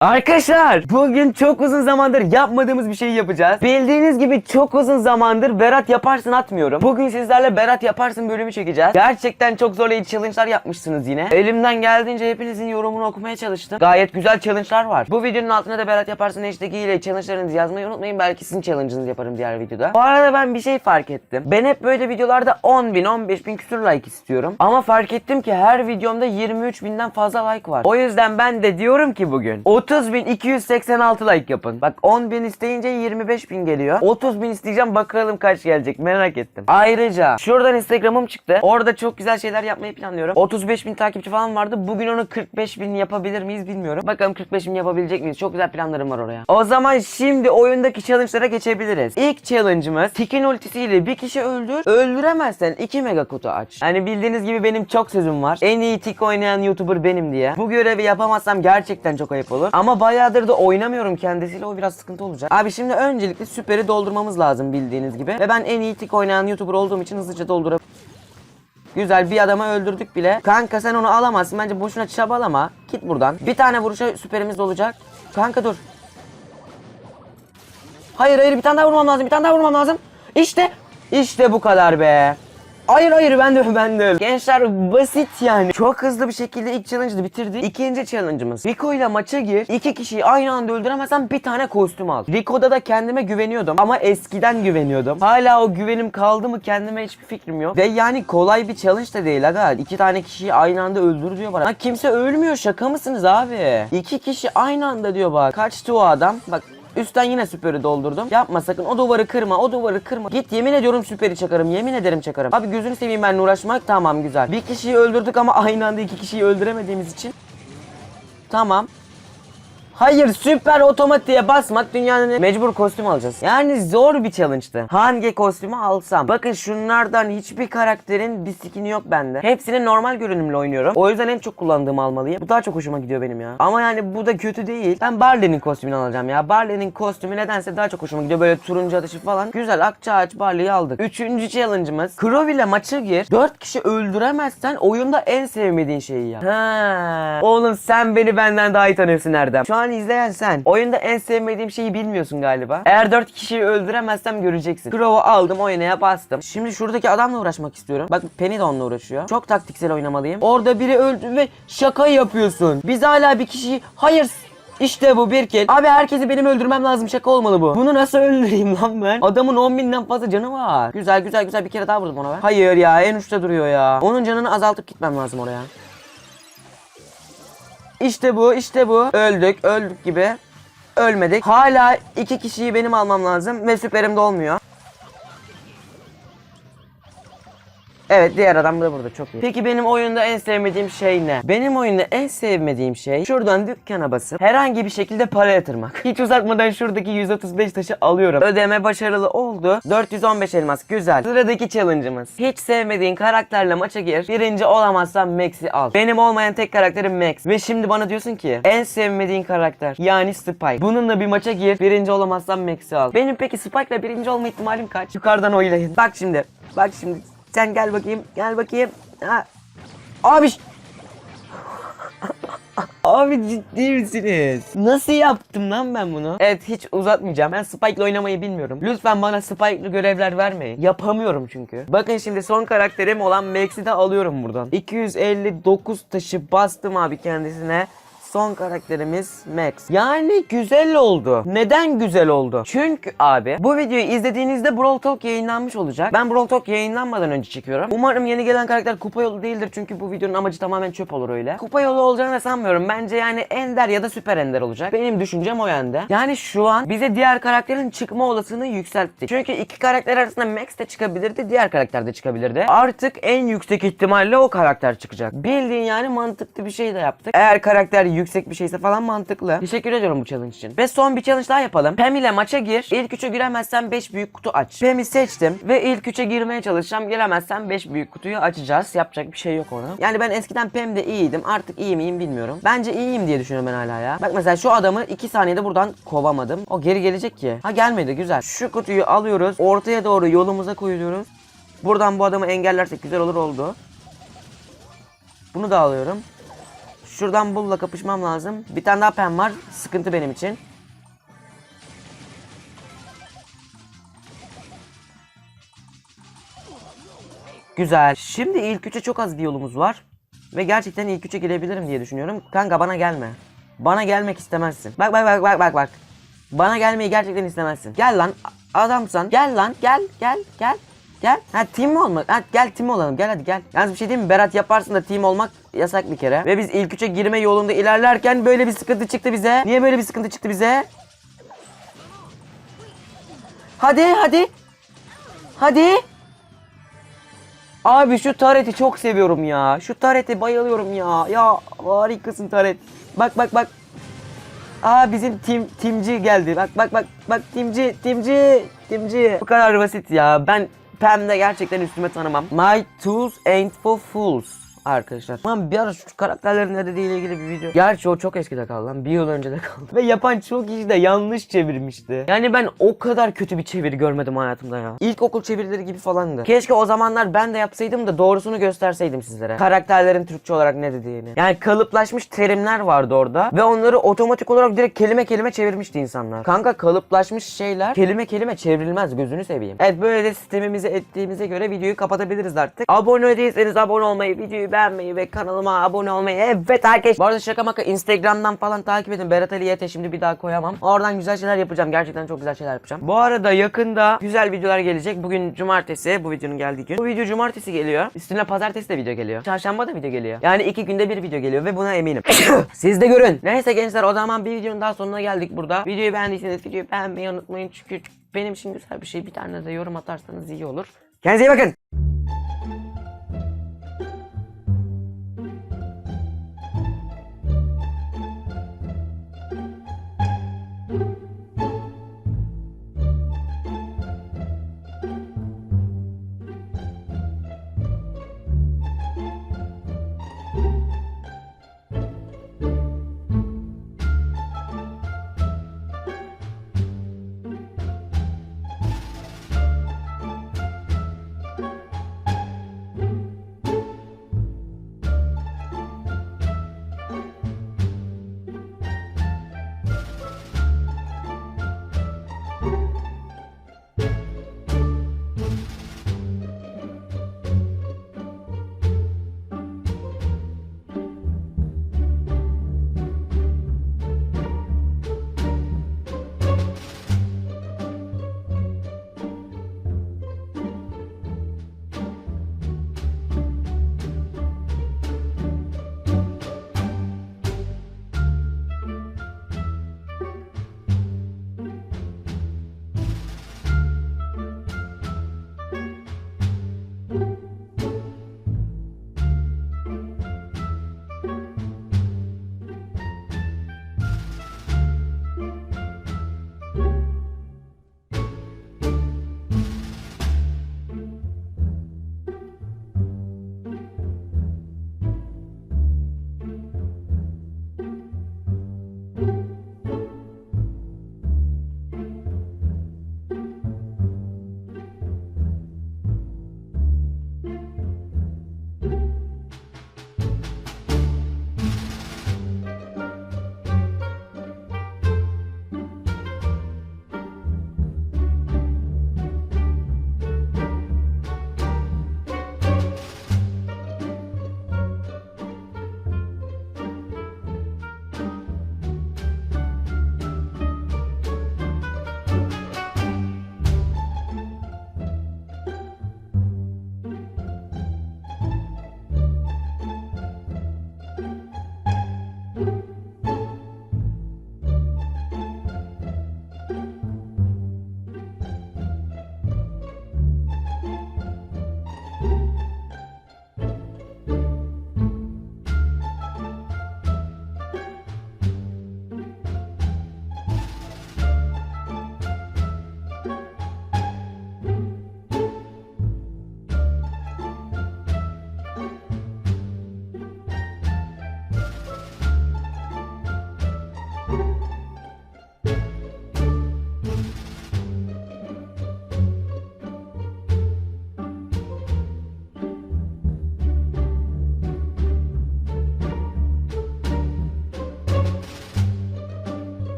Arkadaşlar bugün çok uzun zamandır yapmadığımız bir şey yapacağız. Bildiğiniz gibi çok uzun zamandır Berat yaparsın atmıyorum. Bugün sizlerle Berat yaparsın bölümü çekeceğiz. Gerçekten çok zorlayıcı challenge'lar yapmışsınız yine. Elimden geldiğince hepinizin yorumunu okumaya çalıştım. Gayet güzel challenge'lar var. Bu videonun altına da Berat yaparsın hashtag ile challenge'larınızı yazmayı unutmayın. Belki sizin challenge'ınızı yaparım diğer videoda. Bu arada ben bir şey fark ettim. Ben hep böyle videolarda 10 bin 15 bin küsur like istiyorum. Ama fark ettim ki her videomda 23 binden fazla like var. O yüzden ben de diyorum ki bugün 30 bin 286 like yapın. Bak 10 bin isteyince 25 bin geliyor. 30 bin isteyeceğim bakalım kaç gelecek merak ettim. Ayrıca şuradan Instagram'ım çıktı. Orada çok güzel şeyler yapmayı planlıyorum. 35 bin takipçi falan vardı. Bugün onu 45 bin yapabilir miyiz bilmiyorum. Bakalım 45 bin yapabilecek miyiz? Çok güzel planlarım var oraya. O zaman şimdi oyundaki challenge'lara geçebiliriz. İlk challenge'ımız Tikin ultisiyle bir kişi öldür. Öldüremezsen 2 mega kutu aç. Hani bildiğiniz gibi benim çok sözüm var. En iyi tik oynayan YouTuber benim diye. Bu görevi yapamazsam gerçekten çok ayıp olur. Ama bayağıdır da oynamıyorum kendisiyle o biraz sıkıntı olacak. Abi şimdi öncelikle süperi doldurmamız lazım bildiğiniz gibi. Ve ben en iyi tik oynayan YouTuber olduğum için hızlıca doldurup Güzel bir adamı öldürdük bile. Kanka sen onu alamazsın. Bence boşuna çabalama. Git buradan. Bir tane vuruşa süperimiz olacak. Kanka dur. Hayır hayır bir tane daha vurmam lazım. Bir tane daha vurmam lazım. İşte. işte bu kadar be. Hayır hayır ben de ben de öyle. Gençler basit yani. Çok hızlı bir şekilde ilk challenge'ı bitirdik. İkinci challenge'ımız. Rico ile maça gir. İki kişiyi aynı anda öldüremezsen bir tane kostüm al. Rico'da da kendime güveniyordum ama eskiden güveniyordum. Hala o güvenim kaldı mı kendime hiçbir fikrim yok. Ve yani kolay bir challenge de değil aga. İki tane kişiyi aynı anda öldür diyor bana. Ha, kimse ölmüyor şaka mısınız abi? İki kişi aynı anda diyor bak. Kaçtı o adam? Bak Üstten yine süperi doldurdum. Yapma sakın o duvarı kırma o duvarı kırma. Git yemin ediyorum süperi çakarım yemin ederim çakarım. Abi gözünü seveyim benimle uğraşmak tamam güzel. Bir kişiyi öldürdük ama aynı anda iki kişiyi öldüremediğimiz için. Tamam. Hayır süper otomatiğe basmak dünyanın mecbur kostüm alacağız. Yani zor bir challenge'tı. Hangi kostümü alsam? Bakın şunlardan hiçbir karakterin bir skin'i yok bende. Hepsini normal görünümle oynuyorum. O yüzden en çok kullandığımı almalıyım. Bu daha çok hoşuma gidiyor benim ya. Ama yani bu da kötü değil. Ben Barley'nin kostümünü alacağım ya. Barley'nin kostümü nedense daha çok hoşuma gidiyor. Böyle turuncu atışı falan. Güzel akça ağaç Barley'i aldık. Üçüncü challenge'ımız. Crow ile maça gir. Dört kişi öldüremezsen oyunda en sevmediğin şeyi yap. Ha. Oğlum sen beni benden daha iyi tanıyorsun Erdem. Şu an izleyen sen. Oyunda en sevmediğim şeyi bilmiyorsun galiba. Eğer dört kişiyi öldüremezsem göreceksin. Crow'u aldım oynaya bastım. Şimdi şuradaki adamla uğraşmak istiyorum. Bak Penny de onunla uğraşıyor. Çok taktiksel oynamalıyım. Orada biri öldü ve şaka yapıyorsun. Biz hala bir kişiyi... Hayır işte bu bir kill. Abi herkesi benim öldürmem lazım şaka olmalı bu. Bunu nasıl öldüreyim lan ben? Adamın 10 binden fazla canı var. Güzel güzel güzel bir kere daha vurdum ona ben. Hayır ya en uçta duruyor ya. Onun canını azaltıp gitmem lazım oraya. İşte bu, işte bu. Öldük, öldük gibi. Ölmedik. Hala iki kişiyi benim almam lazım ve süperim de olmuyor. Evet diğer adam da burada çok iyi. Peki benim oyunda en sevmediğim şey ne? Benim oyunda en sevmediğim şey şuradan dükkana basıp herhangi bir şekilde para yatırmak. Hiç uzatmadan şuradaki 135 taşı alıyorum. Ödeme başarılı oldu. 415 elmas güzel. Sıradaki challenge'ımız. Hiç sevmediğin karakterle maça gir. Birinci olamazsan Max'i al. Benim olmayan tek karakterim Max. Ve şimdi bana diyorsun ki en sevmediğin karakter yani Spike. Bununla bir maça gir. Birinci olamazsan Max'i al. Benim peki Spike'la birinci olma ihtimalim kaç? Yukarıdan oylayın. Bak şimdi. Bak şimdi. Sen gel bakayım. Gel bakayım. Ha. Abi. Abi ciddi misiniz? Nasıl yaptım lan ben bunu? Evet hiç uzatmayacağım. Ben Spike'la oynamayı bilmiyorum. Lütfen bana Spike'lı görevler vermeyin. Yapamıyorum çünkü. Bakın şimdi son karakterim olan Max'i de alıyorum buradan. 259 taşı bastım abi kendisine. Son karakterimiz Max. Yani güzel oldu. Neden güzel oldu? Çünkü abi bu videoyu izlediğinizde Brawl Talk yayınlanmış olacak. Ben Brawl Talk yayınlanmadan önce çekiyorum. Umarım yeni gelen karakter kupa yolu değildir çünkü bu videonun amacı tamamen çöp olur öyle. Kupa yolu olacağını sanmıyorum. Bence yani ender ya da süper ender olacak. Benim düşüncem o yönde. Yani şu an bize diğer karakterin çıkma olasılığını yükseltti. Çünkü iki karakter arasında Max de çıkabilirdi, diğer karakter de çıkabilirdi. Artık en yüksek ihtimalle o karakter çıkacak. Bildiğin yani mantıklı bir şey de yaptık. Eğer karakter yüksek bir şeyse falan mantıklı. Teşekkür ediyorum bu challenge için. Ve son bir challenge daha yapalım. Pam ile maça gir. İlk üçe giremezsen 5 büyük kutu aç. Pam'i seçtim ve ilk üçe girmeye çalışacağım. Giremezsem 5 büyük kutuyu açacağız. Yapacak bir şey yok ona. Yani ben eskiden Pam'de iyiydim. Artık iyi miyim bilmiyorum. Bence iyiyim diye düşünüyorum ben hala ya. Bak mesela şu adamı 2 saniyede buradan kovamadım. O geri gelecek ki. Ha gelmedi güzel. Şu kutuyu alıyoruz. Ortaya doğru yolumuza koyuyoruz. Buradan bu adamı engellersek güzel olur oldu. Bunu da alıyorum. Şuradan bulla kapışmam lazım. Bir tane daha pen var. Sıkıntı benim için. Güzel. Şimdi ilk üçe çok az bir yolumuz var. Ve gerçekten ilk üçe girebilirim diye düşünüyorum. Kanka bana gelme. Bana gelmek istemezsin. Bak bak bak bak bak bak. Bana gelmeyi gerçekten istemezsin. Gel lan adamsan. Gel lan gel gel gel. Gel. Ha team mi olmak? Ha, gel team olalım. Gel hadi gel. Yalnız bir şey diyeyim mi? Berat yaparsın da team olmak yasak bir kere. Ve biz ilk üçe girme yolunda ilerlerken böyle bir sıkıntı çıktı bize. Niye böyle bir sıkıntı çıktı bize? Hadi hadi. Hadi. Abi şu tareti çok seviyorum ya. Şu tarete bayılıyorum ya. Ya harikasın taret. Bak bak bak. Aa bizim tim timci geldi. Bak bak bak bak timci timci timci. Bu kadar basit ya. Ben Pam'de gerçekten üstüme tanımam. My tools ain't for fools arkadaşlar. Lan bir ara şu karakterlerin ne dediğiyle ilgili bir video. Gerçi o çok eskide kaldı lan. Bir yıl önce de kaldı. Ve yapan çok kişi de yanlış çevirmişti. Yani ben o kadar kötü bir çeviri görmedim hayatımda ya. İlkokul çevirileri gibi falandı. Keşke o zamanlar ben de yapsaydım da doğrusunu gösterseydim sizlere. Karakterlerin Türkçe olarak ne dediğini. Yani kalıplaşmış terimler vardı orada. Ve onları otomatik olarak direkt kelime kelime çevirmişti insanlar. Kanka kalıplaşmış şeyler kelime kelime çevrilmez gözünü seveyim. Evet böyle de sistemimizi ettiğimize göre videoyu kapatabiliriz artık. Abone değilseniz abone olmayı, videoyu beğenmeyi ve kanalıma abone olmayı. Evet herkes. Bu arada şaka maka Instagram'dan falan takip edin. Berat Ali Yete şimdi bir daha koyamam. Oradan güzel şeyler yapacağım. Gerçekten çok güzel şeyler yapacağım. Bu arada yakında güzel videolar gelecek. Bugün cumartesi. Bu videonun geldiği gün. Bu video cumartesi geliyor. Üstüne pazartesi de video geliyor. Çarşamba da video geliyor. Yani iki günde bir video geliyor ve buna eminim. Siz de görün. Neyse gençler o zaman bir videonun daha sonuna geldik burada. Videoyu beğendiyseniz videoyu beğenmeyi unutmayın. Çünkü benim için güzel bir şey. Bir tane de yorum atarsanız iyi olur. Kendinize iyi bakın.